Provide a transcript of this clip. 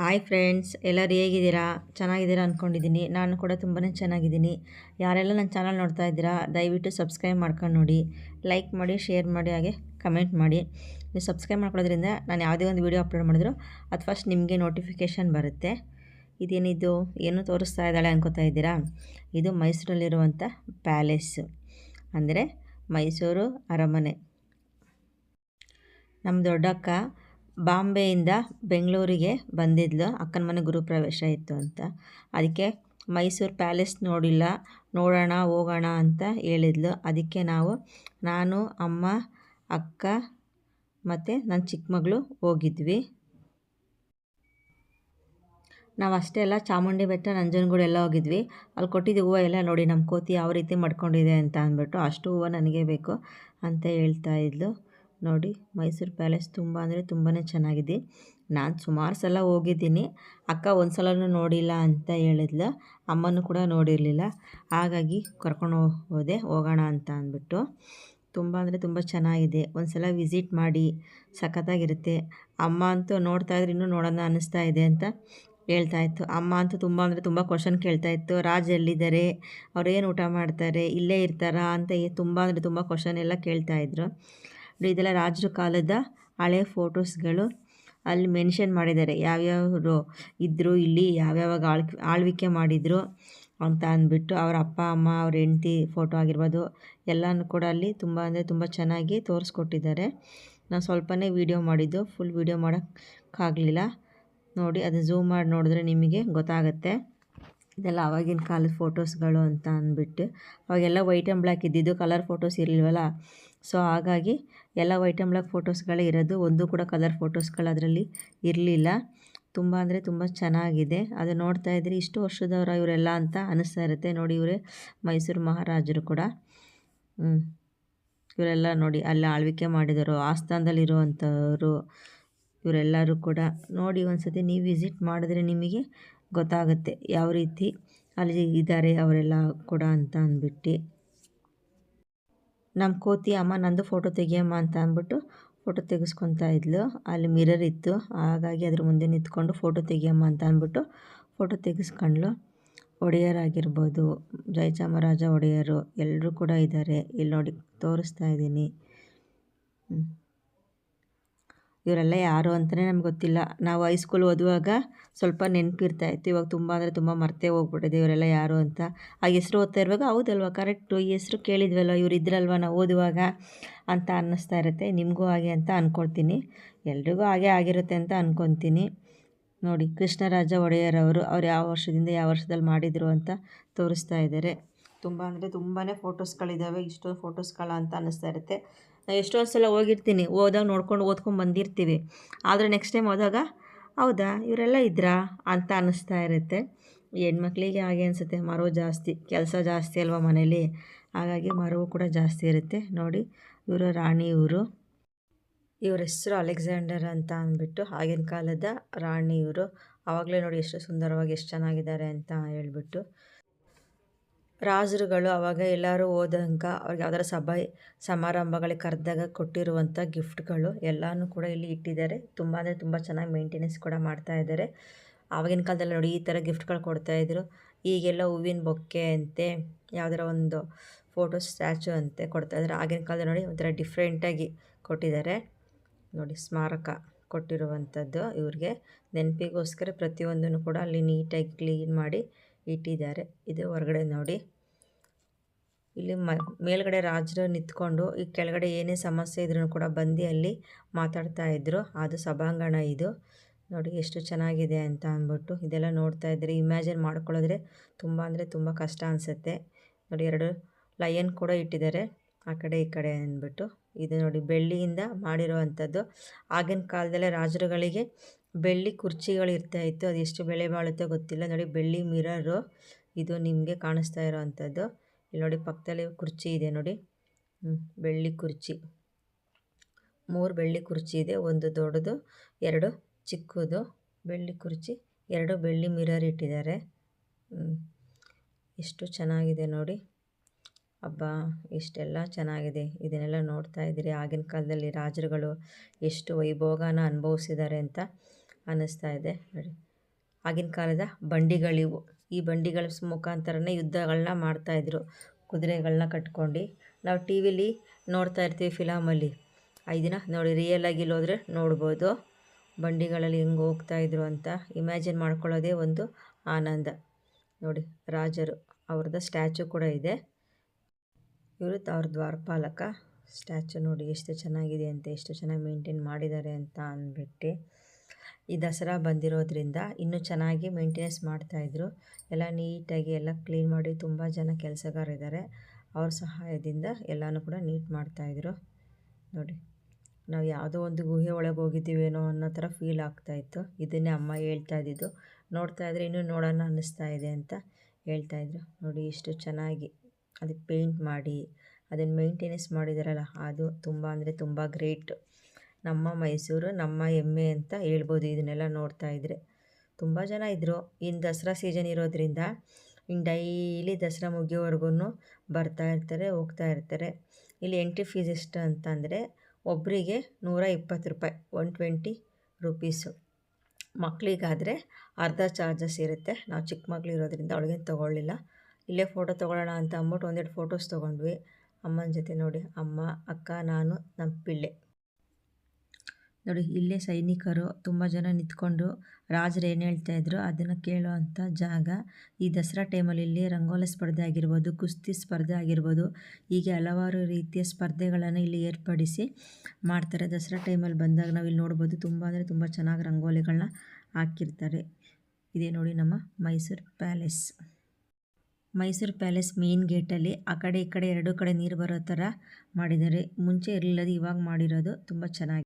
Hi friends, ಎಲ್ಲರೂ ಹೇಗಿದ್ದೀರಾ? ಚೆನ್ನಾಗಿದ್ದೀರಾ ಅಂದ್ಕೊಂಡಿದ್ದೀನಿ ನಾನು ಕೂಡ ತುಂಬಾ ಚೆನ್ನಾಗಿದ್ದೀನಿ. ಯಾರೆಲ್ಲ ನನ್ನ ಚಾನಲ್ ನೋಡ್ತಾ ಇದ್ದೀರಾ, ದಯವಿಟ್ಟು ಸಬ್ಸ್ಕ್ರೈಬ್ ಮಾಡ್ಕೊಂಡು ನೋಡಿ. ಲೈಕ್ ಮಾಡಿ, ಶೇರ್ ಮಾಡಿ, ಹಾಗೆ ಕಮೆಂಟ್ ಮಾಡಿ. ನೀವು ಸಬ್ಸ್ಕ್ರೈಬ್ ಮಾಡ್ಕೊಳ್ಳೋದ್ರಿಂದ ನಾನು ಯಾವುದೇ ಒಂದು ವೀಡಿಯೋ ಅಪ್ಲೋಡ್ ಮಾಡಿದ್ರು ಅದು ಫಸ್ಟ್ ನಿಮಗೆ ನೋಟಿಫಿಕೇಷನ್ ಬರುತ್ತೆ. ಇದೇನಿದು? ಏನು ತೋರಿಸ್ತಾ ಇದ್ದಾಳೆ ಅನ್ಕೋತಾ ಇದ್ದೀರಾ? ಇದು ಮೈಸೂರಲ್ಲಿರುವಂಥ ಪ್ಯಾಲೇಸ್. ಅಂದರೆ ಮೈಸೂರು ಅರಮನೆ. ನಮ್ಮ ದೊಡ್ಡಕ್ಕ ಬಾಂಬೆಯಿಂದ ಬೆಂಗಳೂರಿಗೆ ಬಂದಿದ್ಲು. ಅಕ್ಕನ ಮನೆ ಗುರುಪ್ರವೇಶ ಇತ್ತು ಅಂತ. ಅದಕ್ಕೆ ಮೈಸೂರು ಪ್ಯಾಲೇಸ್ ನೋಡಿಲ್ಲ, ನೋಡೋಣ, ಹೋಗೋಣ ಅಂತ ಹೇಳಿದ್ಲು. ಅದಕ್ಕೆ ನಾವು, ನಾನು, ಅಮ್ಮ, ಅಕ್ಕ ಮತ್ತು ನನ್ನ ಚಿಕ್ಕ ಮಗಳು ಹೋಗಿದ್ವಿ. ನಾವು ಅಷ್ಟೇ ಎಲ್ಲ ಚಾಮುಂಡಿ ಬೆಟ್ಟ, ನಂಜನಗೂಡು ಎಲ್ಲ ಹೋಗಿದ್ವಿ. ಅಲ್ಲಿ ಕೊಟ್ಟಿದ್ದ ಹೂವು ಎಲ್ಲ ನೋಡಿ ನಮ್ಮ ಕೋತಿ ಯಾವ ರೀತಿ ಮಾಡ್ಕೊಂಡಿದೆ ಅಂತ ಅಂದ್ಬಿಟ್ಟು, ಅಷ್ಟು ಹೂವು ನನಗೆ ಬೇಕು ಅಂತ ಹೇಳ್ತಾ ಇದ್ಲು. ನೋಡಿ, ಮೈಸೂರು ಪ್ಯಾಲೇಸ್ ತುಂಬ ಅಂದರೆ ತುಂಬಾ ಚೆನ್ನಾಗಿದೆ. ನಾನು ಸುಮಾರು ಸಲ ಹೋಗಿದ್ದೀನಿ. ಅಕ್ಕ ಒಂದು ಸಲನೂ ನೋಡಿಲ್ಲ ಅಂತ ಹೇಳಿದ್ಲು. ಅಮ್ಮನೂ ಕೂಡ ನೋಡಿರಲಿಲ್ಲ. ಹಾಗಾಗಿ ಕರ್ಕೊಂಡು ಹೋದೆ, ಹೋಗೋಣ ಅಂತ ಅಂದ್ಬಿಟ್ಟು. ತುಂಬ ಅಂದರೆ ತುಂಬ ಚೆನ್ನಾಗಿದೆ. ಒಂದು ಸಲ ವಿಸಿಟ್ ಮಾಡಿ, ಸಖತ್ತಾಗಿರುತ್ತೆ. ಅಮ್ಮ ಅಂತೂ ನೋಡ್ತಾ ಇದ್ರೆ ಇನ್ನೂ ನೋಡೋಣ ಅನ್ನಿಸ್ತಾ ಇದೆ ಅಂತ ಹೇಳ್ತಾ ಇತ್ತು. ಅಮ್ಮ ಅಂತೂ ತುಂಬ ಅಂದರೆ ತುಂಬ ಕ್ವಶನ್ ಕೇಳ್ತಾ ಇತ್ತು. ರಾಜ್ ಎಲ್ಲಿದ್ದಾರೆ? ಏನು ಊಟ ಮಾಡ್ತಾರೆ? ಇಲ್ಲೇ ಇರ್ತಾರಾ ಅಂತ ತುಂಬ ಅಂದರೆ ತುಂಬ ಕ್ವಶನ್ ಎಲ್ಲ ಕೇಳ್ತಾಯಿದ್ರು ಇದೆಲ್ಲ ರಾಜರ ಕಾಲದ ಹಳೆ ಫೋಟೋಸ್ಗಳು. ಅಲ್ಲಿ ಮೆನ್ಷನ್ ಮಾಡಿದ್ದಾರೆ ಯಾವ್ಯಾವರು ಇದ್ದರು ಇಲ್ಲಿ ಯಾವ್ಯಾವಾಗ ಆಳ್ ಆಳ್ವಿಕೆ ಮಾಡಿದರು ಅಂತ ಅಂದ್ಬಿಟ್ಟು ಅವ್ರ ಅಪ್ಪ, ಅಮ್ಮ, ಅವ್ರ ಹೆಂಡ್ತಿ ಫೋಟೋ ಆಗಿರ್ಬೋದು ಎಲ್ಲನೂ ಕೂಡ ಅಲ್ಲಿ ತುಂಬ ಅಂದರೆ ತುಂಬ ಚೆನ್ನಾಗಿ ತೋರಿಸ್ಕೊಟ್ಟಿದ್ದಾರೆ. ನಾನು ಸ್ವಲ್ಪನೇ ವೀಡಿಯೋ ಮಾಡಿದ್ದು ಫುಲ್ ವೀಡಿಯೋ ಮಾಡೋಕ್ಕಾಗಲಿಲ್ಲ. ನೋಡಿ ಅದು ಝೂಮ್ ಮಾಡಿ ನೋಡಿದ್ರೆ ನಿಮಗೆ ಗೊತ್ತಾಗುತ್ತೆ. ಇದೆಲ್ಲ ಆವಾಗಿನ ಕಾಲದ ಫೋಟೋಸ್ಗಳು ಅಂತ ಅಂದ್ಬಿಟ್ಟು. ಅವಾಗೆಲ್ಲ ವೈಟ್ ಆ್ಯಂಡ್ ಬ್ಲ್ಯಾಕ್ ಇದ್ದಿದ್ದು ಕಲರ್ ಫೋಟೋಸ್ ಇರಲಿಲ್ವಲ್ಲ? ಸೊ ಹಾಗಾಗಿ ಎಲ್ಲ ವೈಟ್ ಆ್ಯಂಡ್ ಬ್ಲ್ಯಾಕ್ ಫೋಟೋಸ್ಗಳೇ ಇರೋದು. ಒಂದು ಕೂಡ ಕಲರ್ ಫೋಟೋಸ್ಗಳು ಅದರಲ್ಲಿ ಇರಲಿಲ್ಲ. ತುಂಬ ಅಂದರೆ ತುಂಬ ಚೆನ್ನಾಗಿದೆ. ಅದು ನೋಡ್ತಾ ಇದ್ರೆ ಇಷ್ಟು ವರ್ಷದವರ ಇವರೆಲ್ಲ ಅಂತ ಅನ್ನಿಸ್ತಾ ಇರುತ್ತೆ. ನೋಡಿ ಇವರೇ, ಮೈಸೂರು ಮಹಾರಾಜರು ಕೂಡ. ಇವರೆಲ್ಲ ನೋಡಿ, ಅಲ್ಲಿ ಆಳ್ವಿಕೆ ಮಾಡಿದರು ಆಸ್ಥಾನದಲ್ಲಿರುವಂಥವರು, ಇವರೆಲ್ಲರೂ ಕೂಡ. ನೋಡಿ ಒಂದು ಸತಿ ನೀವು ವಿಸಿಟ್ ಮಾಡಿದ್ರೆ ನಿಮಗೆ ಗೊತ್ತಾಗುತ್ತೆ ಯಾವ ರೀತಿ ಅಲ್ಲಿ ಇದ್ದಾರೆ ಅವರೆಲ್ಲ ಕೂಡ ಅಂತ ಅಂದ್ಬಿಟ್ಟು. ನಮ್ಮ ಕೋತಿ ಅಮ್ಮ ನಂದು ಫೋಟೋ ತೆಗಿಯಮ್ಮ ಅಂತ ಅಂದ್ಬಿಟ್ಟು ಫೋಟೋ ತೆಗೆಸ್ಕೊತಾ ಇದ್ಲು. ಅಲ್ಲಿ ಮಿರರ್ ಇತ್ತು. ಹಾಗಾಗಿ ಅದ್ರ ಮುಂದೆ ನಿಂತ್ಕೊಂಡು ಫೋಟೋ ತೆಗಿಯಮ್ಮ ಅಂತ ಅಂದ್ಬಿಟ್ಟು ಫೋಟೋ ತೆಗೆಸ್ಕೊಂಡ್ಲು ಒಡೆಯರಾಗಿರ್ಬೋದು. ಜಯಚಾಮರಾಜ ಒಡೆಯರು. ಎಲ್ಲರೂ ಕೂಡ ಇದ್ದಾರೆ ಇಲ್ಲಿ ನೋಡಿ ತೋರಿಸ್ತಾ ಇದ್ದೀನಿ. ಇವರೆಲ್ಲ ಯಾರು ಅಂತಲೇ ನಮ್ಗೆ ಗೊತ್ತಿಲ್ಲ. ನಾವು ಹೈಸ್ಕೂಲ್ ಓದುವಾಗ ಸ್ವಲ್ಪ ನೆನಪಿರ್ತಾಯಿತ್ತು. ಇವಾಗ ತುಂಬ ಅಂದರೆ ತುಂಬ ಮರ್ತೇ ಹೋಗ್ಬಿಟ್ಟಿದೆ ಇವರೆಲ್ಲ ಯಾರು ಅಂತ. ಆ ಹೆಸ್ರು ಓದ್ತಾ ಇರುವಾಗ ಹೌದಲ್ವ ಕರೆಕ್ಟು ಈ ಹೆಸ್ರು ಕೇಳಿದ್ವಲ್ಲ ಇವ್ರು ಇದ್ರಲ್ವ ನಾವು ಓದುವಾಗ ಅಂತ ಅನ್ನಿಸ್ತಾ ಇರುತ್ತೆ. ನಿಮಗೂ ಹಾಗೆ ಅಂತ ಅಂದ್ಕೊಳ್ತೀನಿ ಎಲ್ರಿಗೂ ಹಾಗೆ ಆಗಿರುತ್ತೆ ಅಂತ ಅಂದ್ಕೊತೀನಿ ನೋಡಿ, ಕೃಷ್ಣರಾಜ ಒಡೆಯರ್ ಅವರು ಅವ್ರು ಯಾವ ವರ್ಷದಿಂದ ಯಾವ ವರ್ಷದಲ್ಲಿ ಮಾಡಿದರು ಅಂತ ತೋರಿಸ್ತಾ ಇದ್ದಾರೆ. ತುಂಬ ಅಂದರೆ ತುಂಬಾ ಫೋಟೋಸ್ಗಳಿದ್ದಾವೆ ಇಷ್ಟೊಂದು ಫೋಟೋಸ್ಗಳ ಅಂತ ಅನ್ನಿಸ್ತಾ ಇರುತ್ತೆ. ಎಷ್ಟೊಂದು ಸಲ ಹೋಗಿರ್ತೀನಿ, ಹೋದಾಗ ನೋಡ್ಕೊಂಡು ಓದ್ಕೊಂಡು ಬಂದಿರ್ತೀವಿ. ಆದರೆ ನೆಕ್ಸ್ಟ್ ಟೈಮ್ ಹೋದಾಗ, ಹೌದಾ, ಇವರೆಲ್ಲ ಇದ್ರಾ ಅಂತ ಅನ್ನಿಸ್ತಾ ಇರುತ್ತೆ. ಹೆಣ್ಮಕ್ಳಿಗೆ ಹಾಗೆ ಅನಿಸುತ್ತೆ, ಮರವು ಜಾಸ್ತಿ, ಕೆಲಸ ಜಾಸ್ತಿ ಅಲ್ವಾ ಮನೇಲಿ? ಹಾಗಾಗಿ ಮರವು ಕೂಡ ಜಾಸ್ತಿ ಇರುತ್ತೆ. ನೋಡಿ, ಇವರು ರಾಣಿ ಇವರು. ಇವ್ರ ಹೆಸರು ಅಲೆಕ್ಸಾಂಡರ್ ಅಂತ ಅಂದ್ಬಿಟ್ಟು ಆಗಿನ ಕಾಲದ ರಾಣಿ ಇವರು. ಆವಾಗಲೇ ನೋಡಿ ಎಷ್ಟು ಸುಂದರವಾಗಿ, ಎಷ್ಟು ಚೆನ್ನಾಗಿದ್ದಾರೆ ಅಂತ ಹೇಳ್ಬಿಟ್ಟು. ರಾಜರುಗಳು ಅವಾಗ ಎಲ್ಲರೂ ಹೋದಂಗ ಅವ್ರಿಗೆ ಯಾವ್ದಾರ ಸಭೆ ಸಮಾರಂಭಗಳಿಗೆ ಕರೆದಾಗ ಕೊಟ್ಟಿರುವಂಥ ಗಿಫ್ಟ್ಗಳು ಎಲ್ಲನೂ ಕೂಡ ಇಲ್ಲಿ ಇಟ್ಟಿದ್ದಾರೆ. ತುಂಬ ಅಂದರೆ ತುಂಬ ಚೆನ್ನಾಗಿ ಮೇಂಟೆನೆನ್ಸ್ ಕೂಡ ಮಾಡ್ತಾ ಇದ್ದಾರೆ. ಆವಾಗಿನ ಕಾಲದಲ್ಲಿ ನೋಡಿ ಈ ಥರ ಗಿಫ್ಟ್ಗಳು ಕೊಡ್ತಾಯಿದ್ರು ಈಗೆಲ್ಲ ಹೂವಿನ ಬೊಕ್ಕೆ ಅಂತೆ, ಯಾವ್ದಾರ ಒಂದು ಫೋಟೋ ಸ್ಟ್ಯಾಚು ಅಂತೆ ಕೊಡ್ತಾಯಿದ್ದಾರೆ ಆಗಿನ ಕಾಲದಲ್ಲಿ ನೋಡಿ ಒಂಥರ ಡಿಫ್ರೆಂಟಾಗಿ ಕೊಟ್ಟಿದ್ದಾರೆ. ನೋಡಿ ಸ್ಮಾರಕ ಕೊಟ್ಟಿರುವಂಥದ್ದು ಇವ್ರಿಗೆ. ನೆನಪಿಗೋಸ್ಕರ ಪ್ರತಿಯೊಂದನ್ನು ಕೂಡ ಅಲ್ಲಿ ನೀಟಾಗಿ ಕ್ಲೀನ್ ಮಾಡಿ ಇಟ್ಟಿದ್ದಾರೆ. ಇದು ಹೊರಗಡೆ ನೋಡಿ. ಇಲ್ಲಿ ಮ, ಮೇಲ್ಗಡೆ ರಾಜರು ನಿಂತ್ಕೊಂಡು, ಈ ಕೆಳಗಡೆ ಏನೇ ಸಮಸ್ಯೆ ಇದ್ರೂ ಕೂಡ ಬಂದು ಅಲ್ಲಿ ಮಾತಾಡ್ತಾ ಇದ್ರು. ಅದು ಸಭಾಂಗಣ ಇದು. ನೋಡಿ ಎಷ್ಟು ಚೆನ್ನಾಗಿದೆ ಅಂತ ಅಂದ್ಬಿಟ್ಟು ಇದೆಲ್ಲ ನೋಡ್ತಾ ಇದ್ರೆ, ಇಮ್ಯಾಜಿನ್ ಮಾಡ್ಕೊಳ್ಳೋದ್ರೆ ತುಂಬ ಅಂದರೆ ತುಂಬ ಕಷ್ಟ ಅನಿಸುತ್ತೆ. ನೋಡಿ ಎರಡು ಲಯನ್ ಕೂಡ ಇಟ್ಟಿದ್ದಾರೆ, ಆ ಕಡೆ ಈ ಕಡೆ ಅಂದ್ಬಿಟ್ಟು. ಇದು ನೋಡಿ ಬೆಳ್ಳಿಯಿಂದ ಮಾಡಿರುವಂಥದ್ದು. ಆಗಿನ ಕಾಲದಲ್ಲೇ ರಾಜರುಗಳಿಗೆ ಬೆಳ್ಳಿ ಕುರ್ಚಿಗಳು ಇರ್ತಾ ಇತ್ತು. ಅದು ಎಷ್ಟು ಬೆಲೆ ಬಾಳುತ್ತೋ ಗೊತ್ತಿಲ್ಲ. ನೋಡಿ ಬೆಳ್ಳಿ ಮಿರರು, ಇದು ನಿಮಗೆ ಕಾಣಿಸ್ತಾ ಇರೋವಂಥದ್ದು. ಇಲ್ಲಿ ನೋಡಿ ಪಕ್ಕದಲ್ಲಿ ಕುರ್ಚಿ ಇದೆ ನೋಡಿ. ಬೆಳ್ಳಿ ಕುರ್ಚಿ. ಮೂರು ಬೆಳ್ಳಿ ಕುರ್ಚಿ ಇದೆ, ಒಂದು ದೊಡ್ಡದು, ಎರಡು ಚಿಕ್ಕದು, ಬೆಳ್ಳಿ ಕುರ್ಚಿ, ಎರಡು ಬೆಳ್ಳಿ ಮಿರರ್ ಇಟ್ಟಿದ್ದಾರೆ. ಎಷ್ಟು ಚೆನ್ನಾಗಿದೆ ನೋಡಿ. ಹಬ್ಬ ಇಷ್ಟೆಲ್ಲ ಚೆನ್ನಾಗಿದೆ. ಇದನ್ನೆಲ್ಲ ನೋಡ್ತಾ ಇದ್ದೀರಿ. ಆಗಿನ ಕಾಲದಲ್ಲಿ ರಾಜರುಗಳು ಎಷ್ಟು ವೈಭೋಗನ ಅನುಭವಿಸಿದ್ದಾರೆ ಅಂತ ಅನ್ನಿಸ್ತಾ ಇದೆ. ನೋಡಿ. ಆಗಿನ ಕಾಲದ ಬಂಡಿಗಳಿವು. ಈ ಬಂಡಿಗಳ ಮುಖಾಂತರನೇ ಯುದ್ಧಗಳನ್ನ ಮಾಡ್ತಾಯಿದ್ರು ಕುದುರೆಗಳನ್ನ ಕಟ್ಕೊಂಡು ನಾವು ಟಿ ವಿಲಿ ನೋಡ್ತಾ ಇರ್ತೀವಿ ಫಿಲಮಲ್ಲಿ. ದಿನ ನೋಡಿ ರಿಯಲಾಗಿ ಆಗಿ ಹೋದರೆ ನೋಡ್ಬೋದು. ಬಂಡಿಗಳಲ್ಲಿ ಹೆಂಗೆ ಹೋಗ್ತಾಯಿದ್ರು ಅಂತ ಇಮ್ಯಾಜಿನ್ ಮಾಡ್ಕೊಳ್ಳೋದೇ ಒಂದು ಆನಂದ. ನೋಡಿ ರಾಜರು ಅವ್ರದ್ದು ಸ್ಟ್ಯಾಚು ಕೂಡ ಇದೆ. ಇವರು ಅವ್ರ ದ್ವಾರಪಾಲಕ ಸ್ಟ್ಯಾಚು ನೋಡಿ ಎಷ್ಟು ಚೆನ್ನಾಗಿದೆ ಅಂತ, ಎಷ್ಟು ಚೆನ್ನಾಗಿ ಮೇಂಟೈನ್ ಮಾಡಿದ್ದಾರೆ ಅಂತ ಅಂದ್ಬಿಟ್ಟು ಈ ದಸರಾ ಬಂದಿರೋದ್ರಿಂದ ಇನ್ನೂ ಚೆನ್ನಾಗಿ ಮೇಂಟೆನೆನ್ಸ್ ಮಾಡ್ತಾಯಿದ್ರು ಎಲ್ಲ ನೀಟಾಗಿ ಎಲ್ಲ ಕ್ಲೀನ್ ಮಾಡಿ ತುಂಬ ಜನ ಕೆಲಸಗಾರಿದ್ದಾರೆ. ಅವ್ರ ಸಹಾಯದಿಂದ ಎಲ್ಲನೂ ಕೂಡ ನೀಟ್ ಮಾಡ್ತಾಯಿದ್ರು ನೋಡಿ, ನಾವು ಯಾವುದೋ ಒಂದು ಗುಹೆ ಒಳಗೆ ಹೋಗಿದ್ದೀವೇನೋ ಅನ್ನೋ ಥರ ಫೀಲ್ ಆಗ್ತಾಯಿತ್ತು ಇದನ್ನೇ ಅಮ್ಮ ಹೇಳ್ತಾ ಇದ್ದಿದ್ದು. ನೋಡ್ತಾ ಇದ್ರೆ ಇನ್ನೂ ನೋಡೋಣ ಅನ್ನಿಸ್ತಾ ಇದೆ ಅಂತ ಹೇಳ್ತಾಯಿದ್ರು ನೋಡಿ, ಇಷ್ಟು ಚೆನ್ನಾಗಿ ಅದಕ್ಕೆ ಪೇಂಟ್ ಮಾಡಿ ಅದನ್ನು ಮೇಂಟೆನೆನ್ಸ್ ಮಾಡಿದಾರಲ್ಲ, ಅದು ತುಂಬ ಅಂದರೆ ತುಂಬ ಗ್ರೇಟ್ ನಮ್ಮ ಮೈಸೂರು, ನಮ್ಮ ಹೆಮ್ಮೆ ಅಂತ ಹೇಳ್ಬೋದು ಇದನ್ನೆಲ್ಲ ನೋಡ್ತಾ ಇದ್ದರೆ ತುಂಬ ಜನ ಇದ್ದರು ಇನ್ನು ದಸರಾ ಸೀಸನ್ ಇರೋದ್ರಿಂದ ಇನ್ನು ಡೈಲಿ ದಸರಾ ಮುಗಿಯೋವರೆಗೂ ಬರ್ತಾ ಇರ್ತಾರೆ, ಹೋಗ್ತಾ ಇರ್ತಾರೆ. ಇಲ್ಲಿ ಎಂಟ್ರಿ ಫೀಸ್ ಎಷ್ಟು ಅಂತಂದರೆ ಒಬ್ಬರಿಗೆ ನೂರ ಇಪ್ಪತ್ತು ರೂಪಾಯಿ ಒನ್ ಟ್ವೆಂಟಿ ರುಪೀಸು ಮಕ್ಕಳಿಗಾದರೆ ಅರ್ಧ ಚಾರ್ಜಸ್ ಇರುತ್ತೆ. ನಾವು ಚಿಕ್ಕ ಮಕ್ಳು ಇರೋದ್ರಿಂದ ಅವಳಿಗೇನು ತೊಗೊಳ್ಳಿಲ್ಲ. ಇಲ್ಲೇ ಫೋಟೋ ತೊಗೊಳ್ಳೋಣ ಅಂತ ಅಂದ್ಬಿಟ್ಟು ಒಂದೆರಡು ಫೋಟೋಸ್ ತೊಗೊಂಡ್ವಿ. ಅಮ್ಮನ ಜೊತೆ ನೋಡಿ, ಅಮ್ಮ, ಅಕ್ಕ, ನಾನು ನಮ್ಮ ಪಿಳ್ಳೆ. ನೋಡಿ, ಇಲ್ಲೇ ಸೈನಿಕರು ತುಂಬ ಜನ ನಿಂತ್ಕೊಂಡು ರಾಜರು ಏನು ಹೇಳ್ತಾ ಇದ್ರು, ಅದನ್ನು ಕೇಳೋ ಅಂಥ ಜಾಗ ಈ ದಸರಾ ಟೈಮಲ್ಲಿ ಇಲ್ಲಿ ರಂಗೋಲಿ ಸ್ಪರ್ಧೆ ಆಗಿರ್ಬೋದು, ಕುಸ್ತಿ ಸ್ಪರ್ಧೆ ಆಗಿರ್ಬೋದು, ಹೀಗೆ ಹಲವಾರು ರೀತಿಯ ಸ್ಪರ್ಧೆಗಳನ್ನು ಇಲ್ಲಿ ಏರ್ಪಡಿಸಿ ಮಾಡ್ತಾರೆ. ದಸರಾ ಟೈಮಲ್ಲಿ ಬಂದಾಗ ನಾವು ಇಲ್ಲಿ ನೋಡ್ಬೋದು ತುಂಬ ಅಂದರೆ ತುಂಬ ಚೆನ್ನಾಗಿ ರಂಗೋಲಿಗಳನ್ನ ಹಾಕಿರ್ತಾರೆ. ಇದೇ ನೋಡಿ ನಮ್ಮ Mysuru palace. Mysuru palace main ಗೇಟಲ್ಲಿ ಆ ಕಡೆ ಈ ಕಡೆ ಎರಡು ಕಡೆ ನೀರು ಬರೋ ಥರ ಮಾಡಿದ್ದಾರೆ. ಮುಂಚೆ ಇರಲಿಲ್ಲದು ಇವಾಗ ಮಾಡಿರೋದು ತುಂಬ ಚೆನ್ನಾಗಿ